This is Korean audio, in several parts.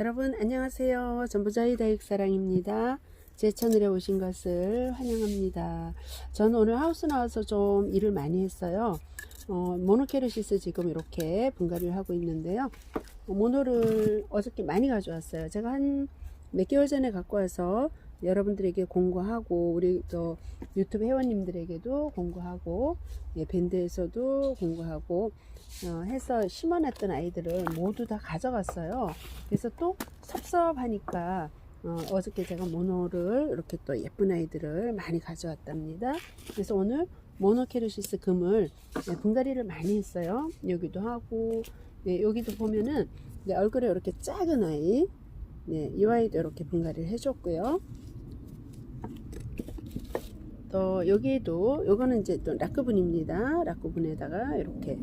여러분 안녕하세요. 전부자의 다육사랑입니다. 제 채널에 오신 것을 환영합니다. 저는 오늘 하우스 나와서 좀 일을 많이 했어요. 어, 모노케르시스 지금 이렇게 분갈이를 하고 있는데요. 어, 모노를 어저께 많이 가져왔어요. 제가 한 몇 개월 전에 갖고 와서 여러분들에게 공구하고 우리 또 유튜브 회원님들에게도 공구하고 예, 밴드에서도 공구하고 어, 해서 심어놨던 아이들을 모두 다 가져갔어요. 그래서 또 섭섭하니까 어, 어저께 제가 모노를 이렇게 또 예쁜 아이들을 많이 가져왔답니다. 그래서 오늘 모노케르시스 금을 네, 분갈이를 많이 했어요. 여기도 하고 네, 여기도 보면은 네, 얼굴에 이렇게 작은 아이 네, 이 아이도 이렇게 분갈이를 해줬고요. 또 여기에도 요거는 이제 또 라크분입니다. 라크분에다가 이렇게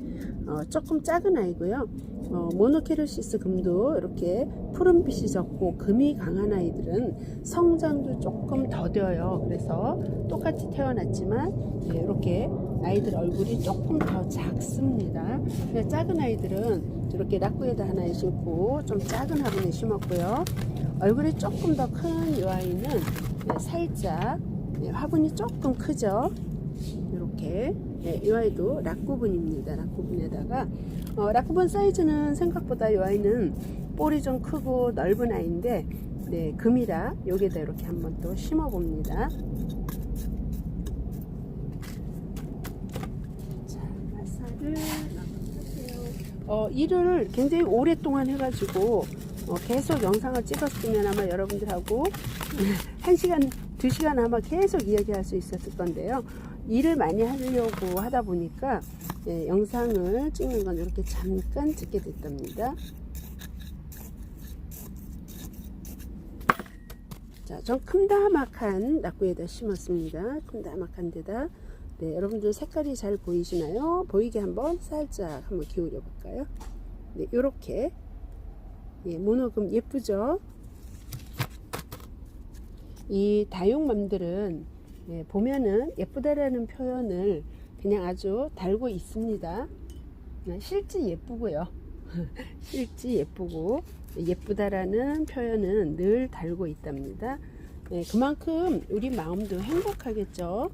어, 조금 작은 아이고요. 어, 모노케르시스 금도 이렇게 푸른빛이 적고 금이 강한 아이들은 성장도 조금 더뎌요. 그래서 똑같이 태어났지만 네, 이렇게 아이들 얼굴이 조금 더 작습니다. 작은 아이들은 이렇게 라꾸에다 하나에 심고 좀 작은 화분에 심었고요. 얼굴이 조금 더 큰 이 아이는 네, 살짝 네, 화분이 조금 크죠. 이렇게 네, 이 아이도 락구분입니다. 락구분에다가 어, 락구분 사이즈는 생각보다 이 아이는 볼이 좀 크고 넓은 아이인데 네, 금이라 여기다 이렇게 한번 또 심어 봅니다. 자, 마사를. 어, 일을 굉장히 오랫동안 해가지고 어, 계속 영상을 찍었으면 아마 여러분들하고 한 시간, 두 시간 아마 계속 이야기할 수 있었을 건데요. 일을 많이 하려고 하다 보니까 예, 영상을 찍는 건 이렇게 잠깐 찍게 됐답니다. 자, 전 큼다막한 낙구에다 심었습니다. 큼다막한 데다. 네, 여러분들 색깔이 잘 보이시나요? 보이게 한번 살짝 한번 기울여 볼까요? 네, 요렇게. 예, 모노금 예쁘죠? 이 다육맘들은 예, 보면은 예쁘다라는 표현을 그냥 아주 달고 있습니다. 아, 실제 예쁘고요. 실제 예쁘고 예쁘다라는 표현은 늘 달고 있답니다. 예, 그만큼 우리 마음도 행복하겠죠.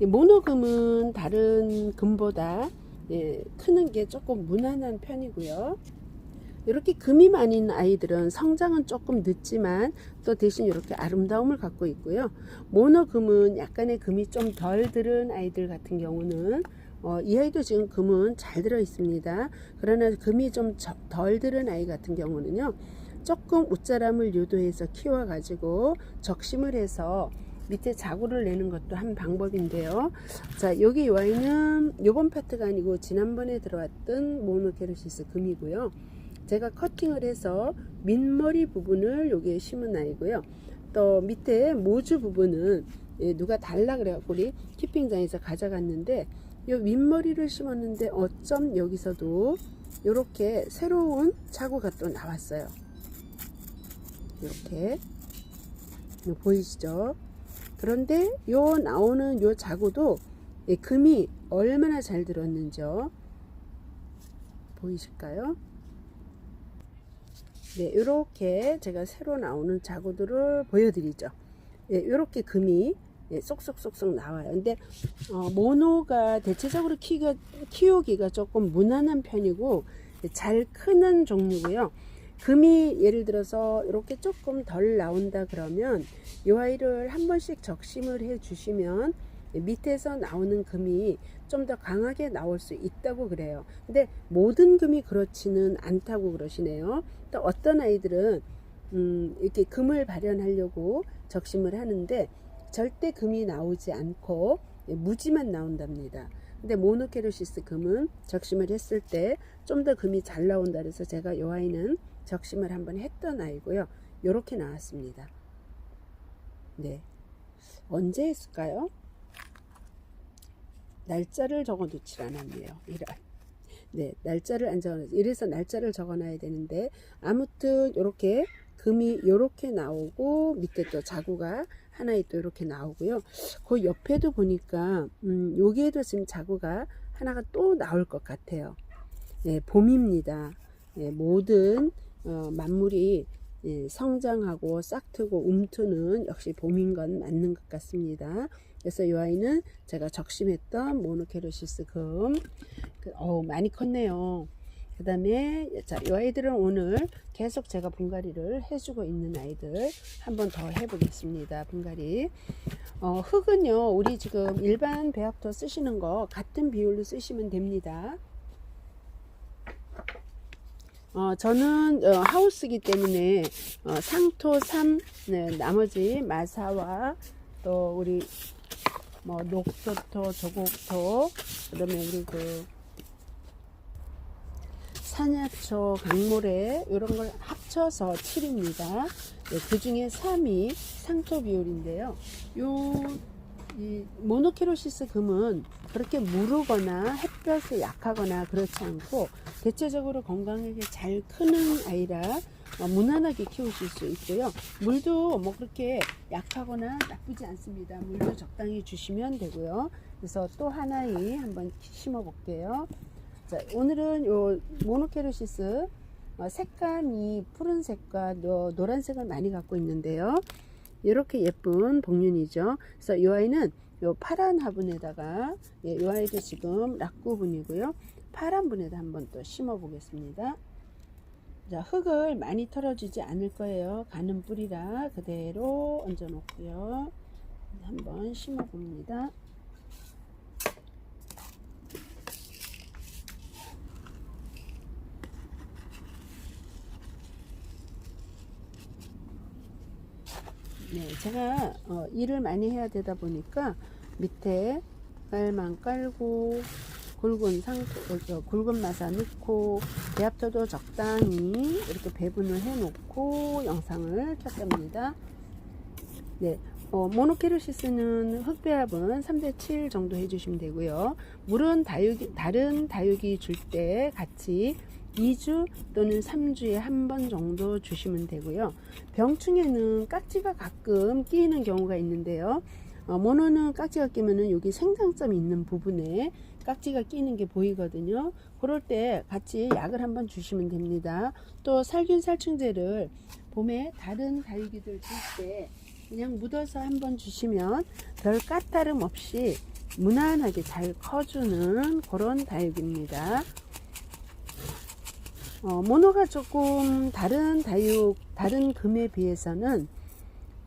예, 모노금은 다른 금보다 예, 크는 게 조금 무난한 편이고요. 이렇게 금이 많은 아이들은 성장은 조금 늦지만 또 대신 이렇게 아름다움을 갖고 있고요. 모노금은 약간의 금이 좀 덜 들은 아이들 같은 경우는 어, 이 아이도 지금 금은 잘 들어 있습니다. 그러나 금이 좀 덜 들은 아이 같은 경우는요. 조금 웃자람을 유도해서 키워가지고 적심을 해서 밑에 자구를 내는 것도 한 방법인데요. 자, 여기 이 아이는 요번 파트가 아니고 지난번에 들어왔던 모노케르시스 금이고요. 제가 커팅을 해서 밑머리 부분을 여기에 심은 아이고요. 또 밑에 모주 부분은 예, 누가 달라 그래갖고 우리 키핑장에서 가져갔는데 요 밑머리를 심었는데 어쩜 여기서도 이렇게 새로운 자구가 또 나왔어요. 이렇게 보이시죠? 그런데 요 나오는 요 자구도 예, 금이 얼마나 잘 들었는지요. 보이실까요? 네, 이렇게 제가 새로 나오는 자구들을 보여드리죠. 네, 이렇게 금이 네, 쏙쏙쏙쏙 나와요. 근데 어, 모노가 대체적으로 키가, 키우기가 조금 무난한 편이고 잘 크는 종류고요. 금이 예를 들어서 이렇게 조금 덜 나온다 그러면 이 아이를 한 번씩 적심을 해 주시면 밑에서 나오는 금이 좀 더 강하게 나올 수 있다고 그래요. 근데 모든 금이 그렇지는 않다고 그러시네요. 또 어떤 아이들은 음, 이렇게 금을 발현하려고 적심을 하는데 절대 금이 나오지 않고 무지만 나온답니다. 근데 모노케르시스 금은 적심을 했을 때 좀 더 금이 잘 나온다 그래서 제가 이 아이는 적심을 한번 했던 아이고요. 이렇게 나왔습니다. 네. 언제 했을까요? 날짜를 적어 놓질 않았네요. 이런. 네, 날짜를 안 적어 이래서 날짜를 적어 놔야 되는데 아무튼 이렇게 금이 이렇게 나오고 밑에 또 자구가 하나 또 이렇게 나오고요. 그 옆에도 보니까 음, 여기에도 지금 자구가 하나가 또 나올 것 같아요. 네, 봄입니다. 네, 모든 어, 만물이 예, 성장하고 싹트고 움트는 역시 봄인 건 맞는 것 같습니다. 그래서 이 아이는 제가 적심했던 모노케로시스 금, 그, 어우, 많이 컸네요. 그 다음에, 자, 이 아이들은 오늘 계속 제가 분갈이를 해주고 있는 아이들 한 번 더 해보겠습니다. 분갈이. 어, 흙은요, 우리 지금 일반 배합토 쓰시는 거 같은 비율로 쓰시면 됩니다. 어, 저는 어, 하우스기 때문에 어, 상토 3, 네, 나머지 마사와 또 우리 뭐 녹토토, 조곡토, 그다음에 우리 그 산야초, 강모래 이런 걸 합쳐서 7입니다. 네, 그 중에 3이 상토 비율인데요. 요 이 모노케로시스 금은 그렇게 무르거나 햇볕에 약하거나 그렇지 않고 대체적으로 건강하게 잘 크는 아이라 어, 무난하게 키우실 수 있고요. 물도 뭐 그렇게 약하거나 나쁘지 않습니다. 물도 적당히 주시면 되고요. 그래서 또 하나의 한번 심어 볼게요. 자, 오늘은 요 모노케로시스 어, 색감이 푸른색과 노, 노란색을 많이 갖고 있는데요. 이렇게 예쁜 복륜이죠. 그래서 이 아이는 요 파란 화분에다가 예, 이 아이도 지금 락구분이고요. 파란 분에다 한번 또 심어 보겠습니다. 자, 흙을 많이 털어주지 않을 거예요. 가는 뿌리라 그대로 얹어 놓고요. 한번 심어 봅니다. 네, 제가 어, 일을 많이 해야 되다 보니까 밑에 깔만 깔고 굵은 상 어, 굵은 마사 넣고 배합토도 적당히 이렇게 배분을 해 놓고 영상을 켰답니다. 네. 어, 모노케르시스는 흙배합은 3대7 정도 해주시면 되고요. 물은 다육이, 다른 다육이 줄 때 같이 2주 또는 3주에 한 번 정도 주시면 되고요. 병충해는 깍지가 가끔 끼이는 경우가 있는데요. 어, 모노는 깍지가 끼면은 여기 생장점이 있는 부분에 깍지가 끼는 게 보이거든요. 그럴 때 같이 약을 한번 주시면 됩니다. 또 살균 살충제를 봄에 다른 다육이들 줄 때 그냥 묻어서 한번 주시면 별 까다름 없이 무난하게 잘 커주는 그런 다육입니다. 어, 모노가 조금 다른 다육, 다른 금에 비해서는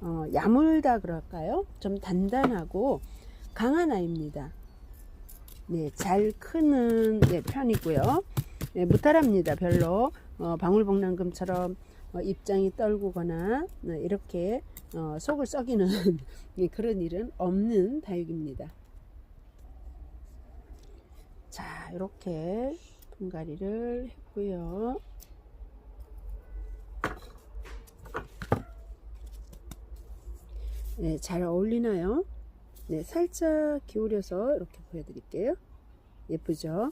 어, 야물다 그럴까요? 좀 단단하고 강한 아이입니다. 네, 잘 크는 네, 편이고요. 네, 무탈합니다. 별로 어, 방울복랑금처럼 어, 입장이 떨구거나 네, 이렇게 어, 속을 썩이는 네, 그런 일은 없는 다육입니다. 자, 이렇게 분갈이를 했고요. 네, 잘 어울리나요? 네, 살짝 기울여서 이렇게 보여드릴게요. 예쁘죠?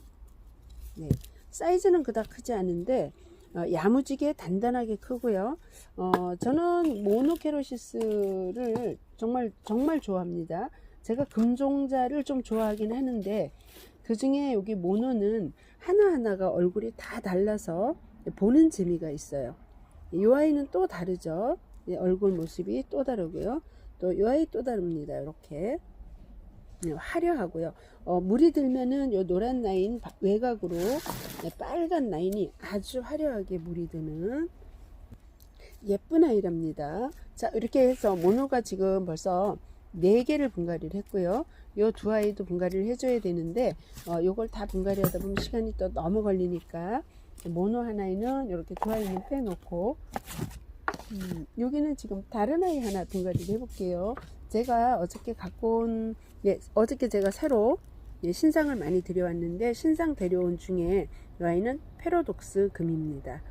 네, 사이즈는 그닥 크지 않은데 어, 야무지게 단단하게 크고요. 어, 저는 모노케로시스를 정말 정말 좋아합니다. 제가 금종자를 좀 좋아하긴 하는데 그 중에 여기 모노는 하나하나가 얼굴이 다 달라서 보는 재미가 있어요. 이 아이는 또 다르죠. 예, 얼굴 모습이 또 다르고요. 또이 아이 또 다릅니다. 이렇게 네, 화려하고요. 어, 물이 들면은 요 노란 라인 바- 외곽으로 네, 빨간 라인이 아주 화려하게 물이 드는 예쁜 아이랍니다. 자, 이렇게 해서 모노가 지금 벌써 4개를 분갈이를 했고요. 요 두 아이도 분갈이를 해줘야 되는데, 어, 요걸 다 분갈이 하다 보면 시간이 또 너무 걸리니까, 모노 하나에는 이렇게 두 아이는 빼놓고, 음, 여기는 지금 다른 아이 하나 분갈이를 해볼게요. 제가 어저께 갖고 온, 예, 어저께 제가 새로 예, 신상을 많이 들여왔는데, 신상 데려온 중에 이 아이는 페로독스 금입니다.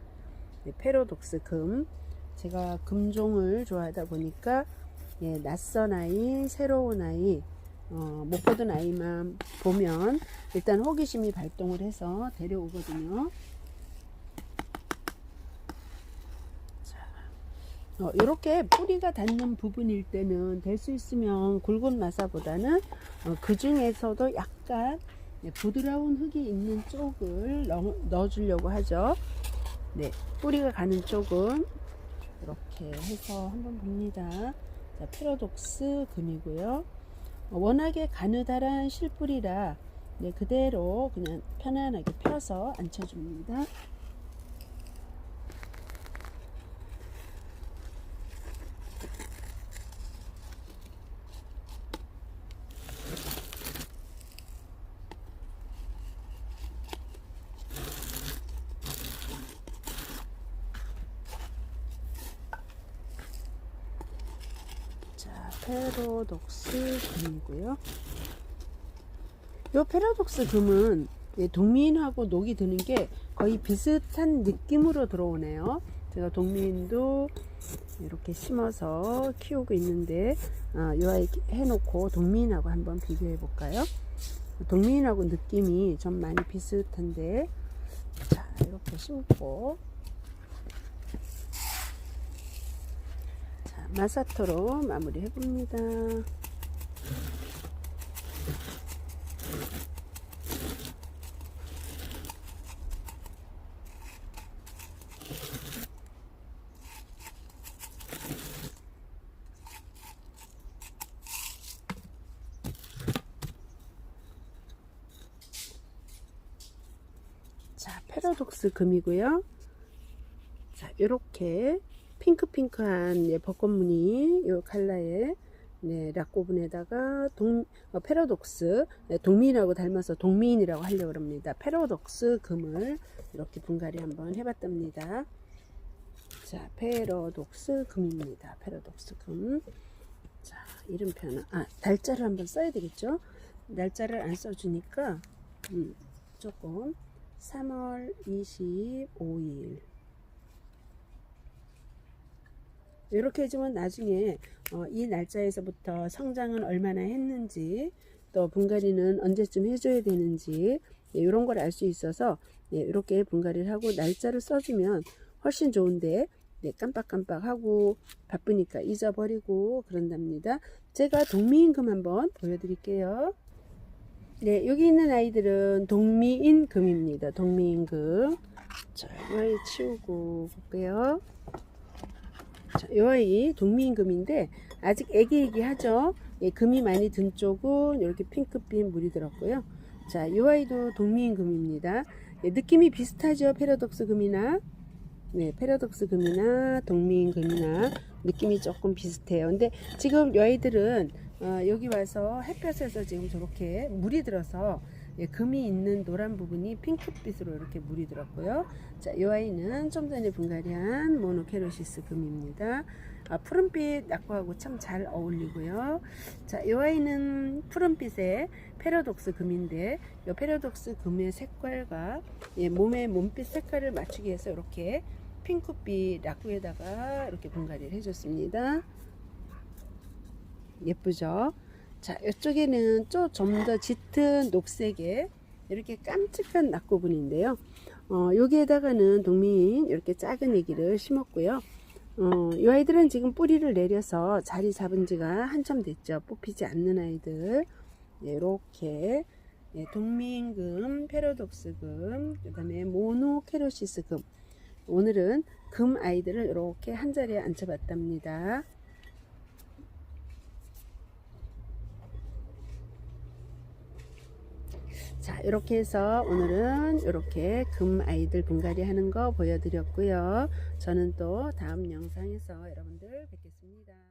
예, 페로독스 금. 제가 금종을 좋아하다 보니까 예, 낯선 아이, 새로운 아이, 어, 못 보던 아이만 보면 일단 호기심이 발동을 해서 데려오거든요. 자, 어, 이렇게 뿌리가 닿는 부분일 때는 될 수 있으면 굵은 마사보다는 어, 그 중에서도 약간 예, 부드러운 흙이 있는 쪽을 넣, 넣어주려고 하죠. 네, 뿌리가 가는 쪽은 이렇게 해서 한번 봅니다. 자, 페로독스 금이고요. 어, 워낙에 가느다란 실뿌리라 네, 그대로 그냥 편안하게 펴서 앉혀줍니다. 자, 페로독스 금이고요. 요 페라독스 금은 예, 동민하고 녹이 드는 게 거의 비슷한 느낌으로 들어오네요. 제가 동민도 이렇게 심어서 키우고 있는데 아, 요 아이 해놓고 동민하고 한번 비교해 볼까요? 동민하고 느낌이 좀 많이 비슷한데 자 이렇게 심고 마사토로 마무리 해봅니다. 자, 패러독스 금이고요. 자, 요렇게 핑크핑크한 예, 벚꽃무늬 요 컬러의 네, 락고분에다가 동, 어, 패러독스 네, 동민하고 닮아서 동민이라고 하려고 합니다. 패러독스 금을 이렇게 분갈이 한번 해봤답니다. 자, 패러독스 금입니다. 패러독스 금. 자, 이름표는 아 날짜를 한번 써야 되겠죠? 날짜를 안 써주니까 음, 조금 3월 25일 이렇게 해주면 나중에 어, 이 날짜에서부터 성장은 얼마나 했는지 또 분갈이는 언제쯤 해줘야 되는지 예, 이런 걸 알 수 있어서 예, 이렇게 분갈이를 하고 날짜를 써주면 훨씬 좋은데 네, 깜빡깜빡하고 바쁘니까 잊어버리고 그런답니다. 제가 동미임금 한번 보여드릴게요. 네, 여기 있는 아이들은 동미인금입니다. 동미인금. 자, 이 치우고 볼게요. 자, 이 아이 동미인금인데 아직 애기애기하죠. 예, 금이 많이 든 쪽은 이렇게 핑크빛 물이 들었고요. 자, 이 아이도 동미인금입니다. 예, 느낌이 비슷하죠. 페라독스 금이나 네, 페라독스 금이나 동미인 금이나 느낌이 조금 비슷해요. 근데 지금 이 아이들은 어, 여기 와서 햇볕에서 지금 저렇게 물이 들어서 예, 금이 있는 노란 부분이 핑크빛으로 이렇게 물이 들었고요. 자, 이 아이는 좀 전에 분갈이한 모노케로시스 금입니다. 아, 푸른빛 낙과하고 참 잘 어울리고요. 자, 이 아이는 푸른빛의 페라독스 금인데 이 페라독스 금의 색깔과 예, 몸의 몸빛 색깔을 맞추기 위해서 이렇게 핑크빛 락구에다가 이렇게 분갈이를 해줬습니다. 예쁘죠? 자, 이쪽에는 좀더 짙은 녹색의 이렇게 깜찍한 낙구분인데요. 어, 여기에다가는 동민 이렇게 작은 애기를 심었고요. 어, 이 아이들은 지금 뿌리를 내려서 자리 잡은 지가 한참 됐죠. 뽑히지 않는 아이들. 이렇게 예, 동민금, 페로독스금, 그 다음에 모노케로시스금. 오늘은 금 아이들을 이렇게 한 자리에 앉혀봤답니다. 자, 이렇게 해서 오늘은 이렇게 금 아이들 분갈이 하는 거 보여드렸고요. 저는 또 다음 영상에서 여러분들 뵙겠습니다.